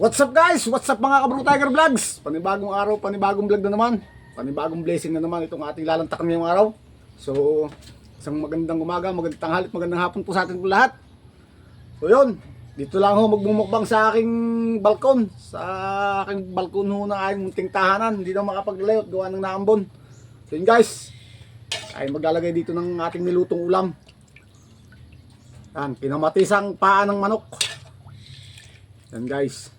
What's up guys? What's up mga kabro Tiger Vlogs? Panibagong araw, panibagong vlog na naman. Panibagong blessing na naman itong ating lalantak ngayong araw. So, isang magandang umaga, magandang tanghali, at magandang hapon po sa ating lahat. So yun, dito lang ho magmumukbang sa aking balkon. Sa aking balkon ho na aking munting tahanan. Hindi na makapaglalayo at gawa ng naambon. So yun guys, ay maglalagay dito ng ating nilutong ulam. Yan, pinamatisang paa ng manok. Yan guys.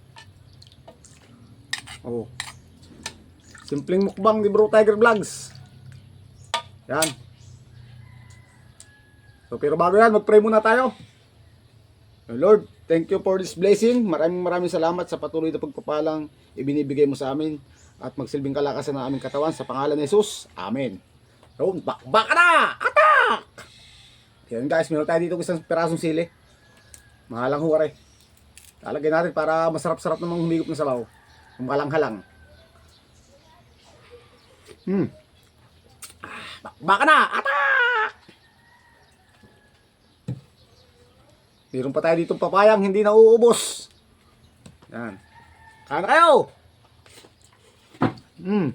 Oh. Simpleng mukbang ni Bro Tiger Vlogs. Yan. So pero bago yan, mag-pray muna tayo. Oh, Lord, thank you for this blessing. Maraming maraming salamat sa patuloy na pagpapalang ibinibigay mo sa amin at magsilbing kalakasan ng aming katawan sa pangalan ni Jesus. Amen. So, bakbaka na! Attack! Yan guys, meron tayo dito isang pirasong sili. Mahalang huwari. Lalagyan natin para masarap-sarap namang humigop ng sabaw. Kumalang-halang. Hmm. Ah, baka na! Atak! Meron pa tayo dito papayang hindi na uubos. Yan. Kaya na kayo! Hmm.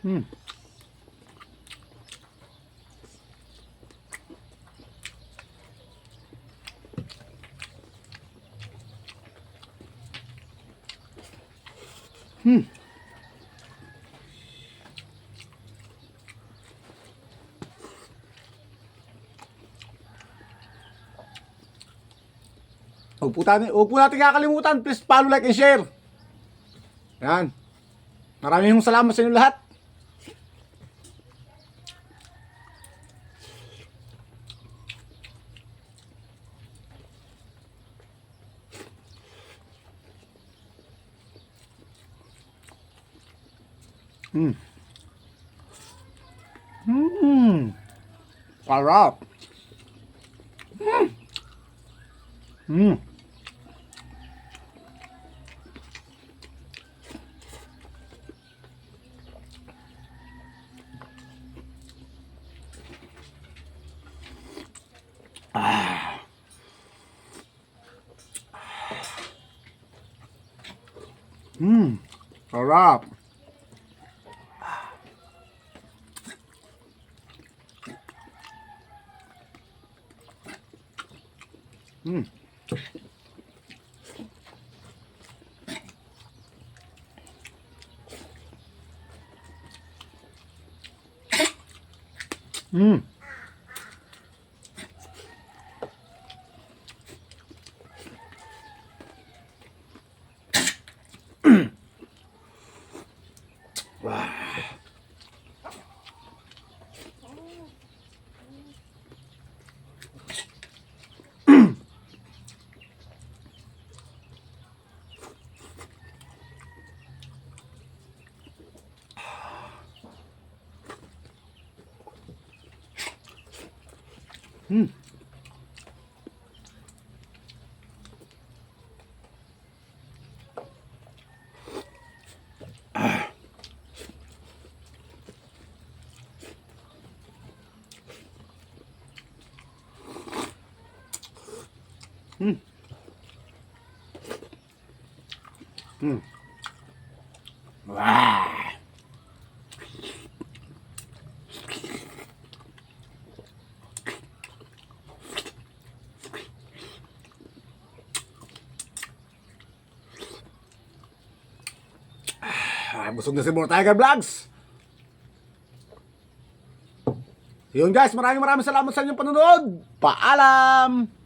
Hmm. Hmm. Huwag po, tayo, huwag po natin kakalimutan. Please follow, like, and share. Yan. Maraming salamat sa inyo lahat. อืม อืมอร่อยอืม อืมอืมปลาอย Hmm. Hmm. Hmm. Hmm. Hmm. Wah. Ah, busog na si Bro Tiger Vlogs. Yun guys, maraming maraming salamat sa inyong panonood. Paalam!